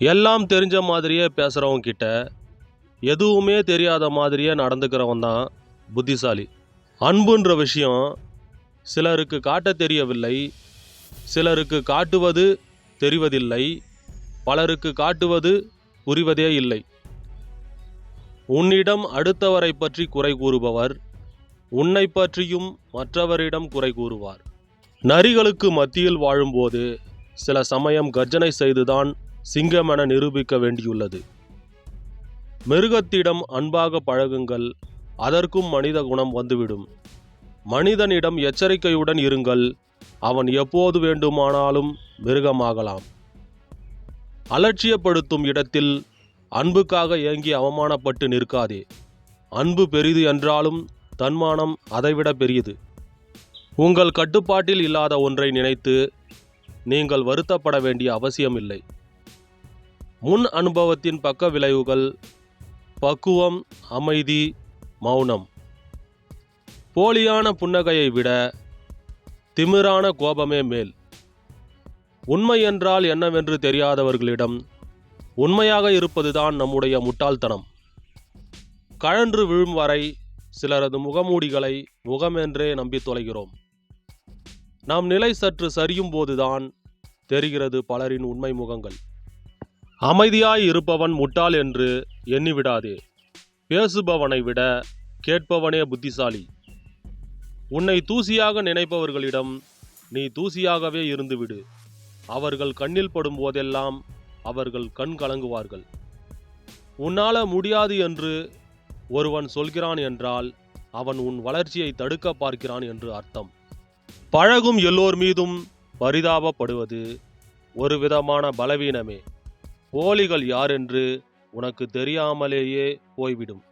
எல்லாம் தெரிஞ்ச மாதிரியே பேசுகிறவங்க கிட்ட எதுவுமே தெரியாத மாதிரியே நடந்துக்கிறவன் தான் புத்திசாலி. அன்புன்ற விஷயம் சிலருக்கு காட்ட தெரியவில்லை சிலருக்கு காட்டுவது தெரிவதில்லை பலருக்கு காட்டுவது புரிவதே இல்லை. உன்னிடம் அடுத்தவரை பற்றி குறை கூறுபவர் உன்னை பற்றியும் மற்றவரிடம் குறை கூறுவார். நரிகளுக்கு மத்தியில் வாழும்போது சில சமயம் கர்ஜனை செய்துதான் சிங்கமென நிரூபிக்க வேண்டியுள்ளது. மிருகத்திடம் அன்பாக பழகுங்கள் அதற்கும் மனித குணம் வந்துவிடும். மனிதனிடம் எச்சரிக்கையுடன் இருங்கள் அவன் எப்போது வேண்டுமானாலும் மிருகமாகலாம். அலட்சியப்படுத்தும் இடத்தில் அன்புக்காக ஏங்கி அவமானப்பட்டு நிற்காதே. அன்பு பெரிது என்றாலும் தன்மானம் அதைவிட பெரியது. உங்கள் கட்டுப்பாட்டில் இல்லாத ஒன்றை நினைத்து நீங்கள் வருத்தப்பட வேண்டிய அவசியமில்லை. முன் அனுபவத்தின் பக்க விளைவுகள் பக்குவம் அமைதி மௌனம். போலியான புன்னகையை விட திமிரான கோபமே மேல். உண்மை என்றால் என்னவென்று தெரியாதவர்களிடம் உண்மையாக இருப்பதுதான் நம்முடைய முட்டாள்தனம். கழன்று விழும் வரை சிலரது முகமூடிகளை முகமென்றே நம்பி தொலைகிறோம். நம் நிலை சற்று சரியும் போதுதான் தெரிகிறது பலரின் உண்மை முகங்கள். அமைதியாய் இருப்பவன் முட்டாள் என்று எண்ணிவிடாதே. பேசுபவனை விட கேட்பவனே புத்திசாலி. உன்னை தூசியாக நினைப்பவர்களிடம் நீ தூசியாகவே இருந்துவிடு. அவர்கள் கண்ணில் படும் போதெல்லாம் அவர்கள் கண் கலங்குவார்கள். உன்னால முடியாது என்று ஒருவன் சொல்கிறான் என்றால் அவன் உன் வளர்ச்சியை தடுக்க பார்க்கிறான் என்று அர்த்தம். பழகும் எல்லோர் மீதும் பரிதாபப்படுவது ஒரு விதமான பலவீனமே. போலிகள் யாரென்று உனக்கு தெரியாமலேயே போய்விடும்.